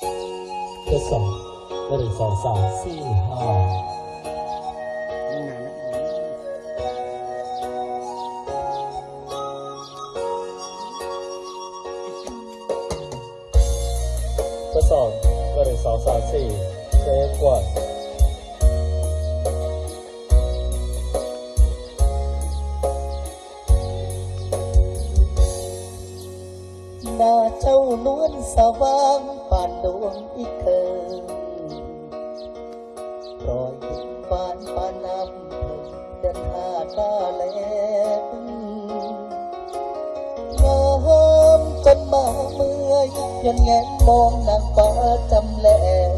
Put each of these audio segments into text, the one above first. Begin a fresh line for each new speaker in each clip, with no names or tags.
ทดสอบหนึ่งสองสามสี่ห้า
นี่นานแล้ว
ทดสอบหนึ่งสองสามสี่เซฟก่อน
หน้าเจ้านวลสว่างานดวงอีกเคิงรอยเห็นปานปานน้ำเพิ่งเดินหาตาแลงงามจนมาเมื่อยยันแงนมองนางฟ้าจำแลง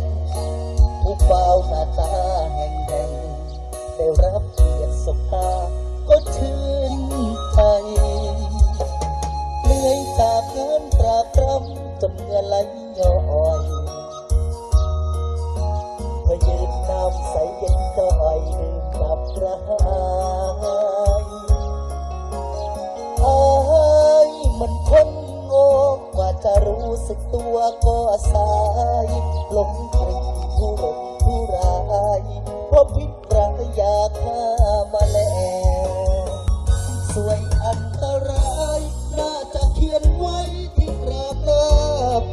ผู้เฝ้าหน้าตาแห่งแห่งได้รับเติสบ มดับระหายอายมันคนโง่กว่าจะรู้สึกตัวก็สายหลงกลิ่นผู้หลงผู้ร้ายเพราะพิษร้ายยาฆ่ามาแล้วสวยอันตรายน่าจะเขียนไว้ที่กราบหน้า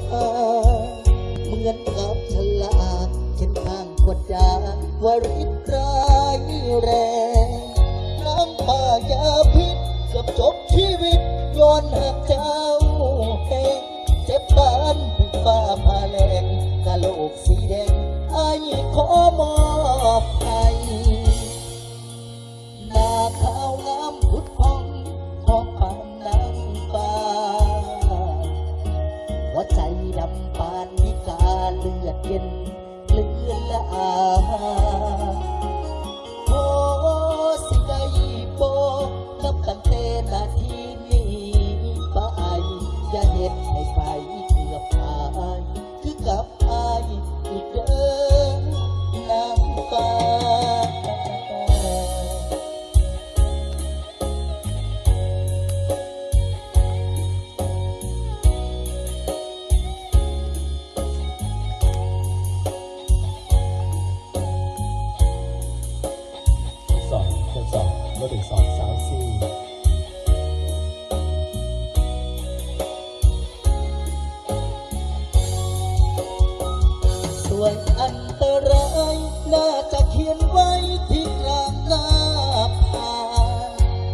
ผาเหมือนกับฉลากเขียนข้างขวดยาวาริตราย แรง น้ำป่ายาพิษเกับจบชีวิตย้อนหักเจ้าแหงเจ็บปานถึงฟ้าพาแรงกะโหลกสีแดงไอ้ขอมอบ ให้ไปเกือบตายคือกับอายอีกเด้อนางฟ้า
สอบสอบหนึ่งสองสามสี่
ส่วนอันตรายน่าจะเขียนไว้ที่กลางหน้าผา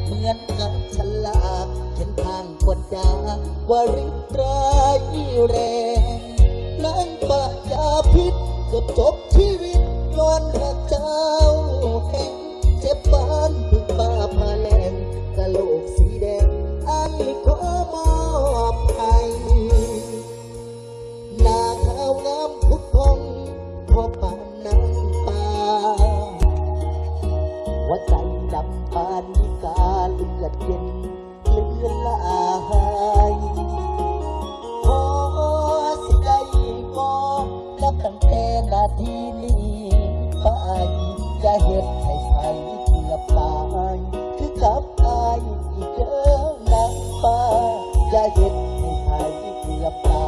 เหมือนกับฉลากเขียนทางกวดยาวาริตรายแรงนั่งปากยาพิษเกือบจบที่ พอปานน้ำตาหัวใจดำปานนิกาเลือดเย็นเลือนละอายอสิได้บอกนับตั้งแต่นาทีนี้ไปจะเห็นให้ไผเกือบตายคือกับอายอีกเด้อนางฟ้าอย่าเห็นให้ไผเกือบตาย